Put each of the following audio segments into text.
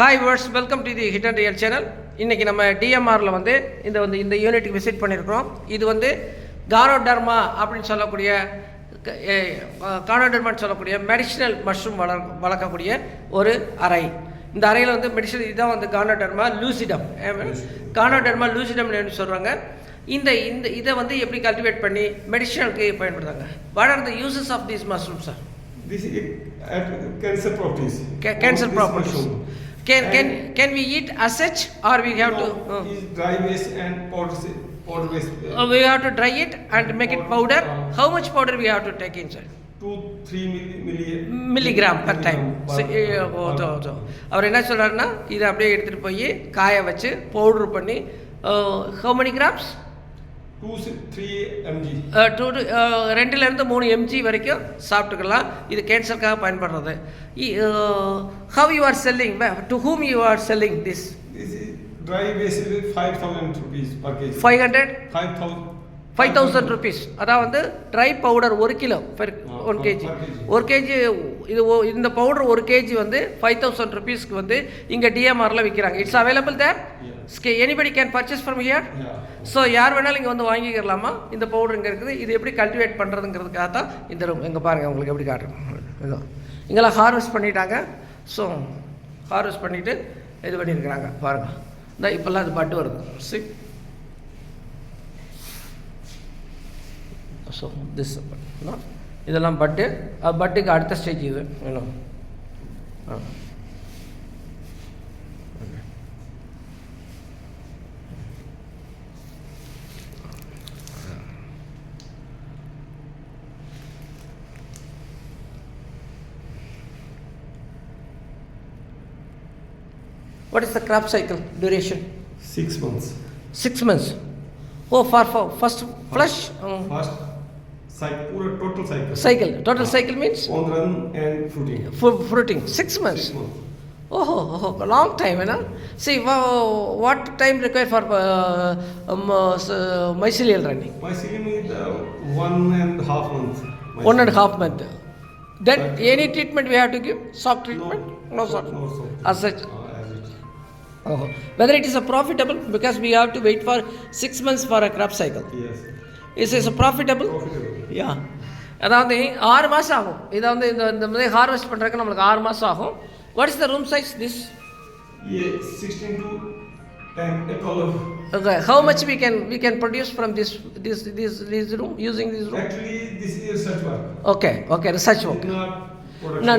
Hi words welcome to the hit and real channel இன்றைக்கி நம்ம டிஎம்ஆரில் வந்து இந்த வந்து இந்த யூனிட்டுக்கு விசிட் பண்ணியிருக்கிறோம் இது வந்து கானோடர்மா அப்படின்னு சொல்லக்கூடிய கானோடர்மான்னு சொல்லக்கூடிய மெடிசினல் மஷ்ரூம் வளர் வளர்க்கக்கூடிய ஒரு அறை. இந்த அறையில் வந்து மெடிசன் இதுதான் வந்து கானோடர்மா லூசிடம் கானோடர்மா லூசிடம்னு சொல்கிறாங்க இந்த இந்த இதை வந்து எப்படி கல்டிவேட் பண்ணி மெடிசனலுக்கு பயன்படுத்தாங்க what are the uses of these mushroom sir This is at cancer properties. Ca- cancer This properties. mushroom. Can can And can we eat as such or we have to? no, uh, is dry waste and powder sa- powder waste. uh, we have to dry it and make it powder. How much powder we have to take in, sir? Two, three milli, milli, milligram per time milligram per- per- அவர் என்ன சொல்றாருன்னா இதை அப்படியே எடுத்துகிட்டு போய் காய வச்சு powder பண்ணி how many grams Mg. Two ரெண்டுலேருந்து மூணு எம்ஜி வரைக்கும் சாப்பிட்டுக்கலாம் இது கேன்சருக்காக பயன்படுறது how you are selling to whom you are selling this. Five hundred Five thousand. Five thousand rupees அதாவது ட்ரை பவுடர் ஒரு கிலோ பெர் ஒன் கேஜி. ஒரு கேஜி இது இந்த பவுடர் ஒரு கேஜி வந்து ஃபைவ் தௌசண்ட் ருபீஸ்க்கு வந்து இங்கே டிஎம்ஆரில் விற்கிறாங்க it's available there. Anybody can purchase from here. So யார் வேணாலும் இங்கே வந்து வாங்கிக்கிறலாமா இந்த பவுடர் இங்கே இருக்குது. இது எப்படி கல்டிவேட் பண்ணுறதுங்கிறதுக்காக தான் இந்த ரூம் இங்கே பாருங்கள் உங்களுக்கு எப்படி காட்டுறோம். இங்கெல்லாம் ஹார்வெஸ்ட் பண்ணிட்டாங்க. ஸோ ஹார்வெஸ்ட் பண்ணிவிட்டு இது பண்ணியிருக்கிறாங்க. பாருங்கள் இந்த இப்போல்லாம் அது பட்டு வருது. சி ஸோ திஸ் இதெல்லாம் பட்டு. பட்டுக்கு அடுத்த ஸ்டேஜ் இது. வேணும். ஆ. What is the crop cycle duration? Six months. Six months. Oh, for, for first flush um, First cycle, पूरा total cycle. cycle. Total cycle means On run and fruiting. fru- fruiting. Six months. Six months. Oh, oh, long time, you know. See, wha- what time required for uh, um, uh, s- uh, mycelial running? Mycelium is uh, one and a half month. One and a half month. Then any treatment we have to give? Soft treatment? No, soft. no soft. As such. Uh, as it. Oh. Whether it is a profitable because we have to wait for six months for a crop cycle. Yes. Is it profitable? Profitable. யா அதாவது ஆறு மாதம் ஆகும் இதை வந்து இந்த இந்த மாதிரி harvest பண்ணுறதுக்கு நம்மளுக்கு ஆறு மாதம் ஆகும் what is the room size this Yeah, 16 to 10 a color. Okay how much we can we can produce from this this this this room using this room Actually, this is research work. Okay okay research work It's not production. நான்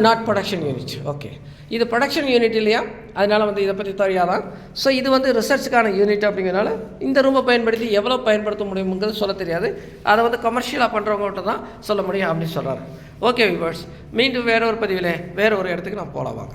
Not production unit okay இது production unit இல்லையா? அதனால் வந்து இதை பற்றி தெரியாதான். So இது வந்து ரிசர்ச்சுக்கான unit அப்படிங்கிறனால இந்த ரூமை பயன்படுத்தி எவ்வளோ பயன்படுத்த முடியுங்கிறது சொல்ல தெரியாது. அதை வந்து கமர்ஷியலாக பண்ணுறவங்கள்ட்ட தான் சொல்ல முடியும் அப்படின்னு சொல்கிறாரு ஓகே விவர்ஸ் மீண்டும் வேற ஒரு பதிவில் வேற ஒரு இடத்துக்கு நான் போகலாம் வாங்க.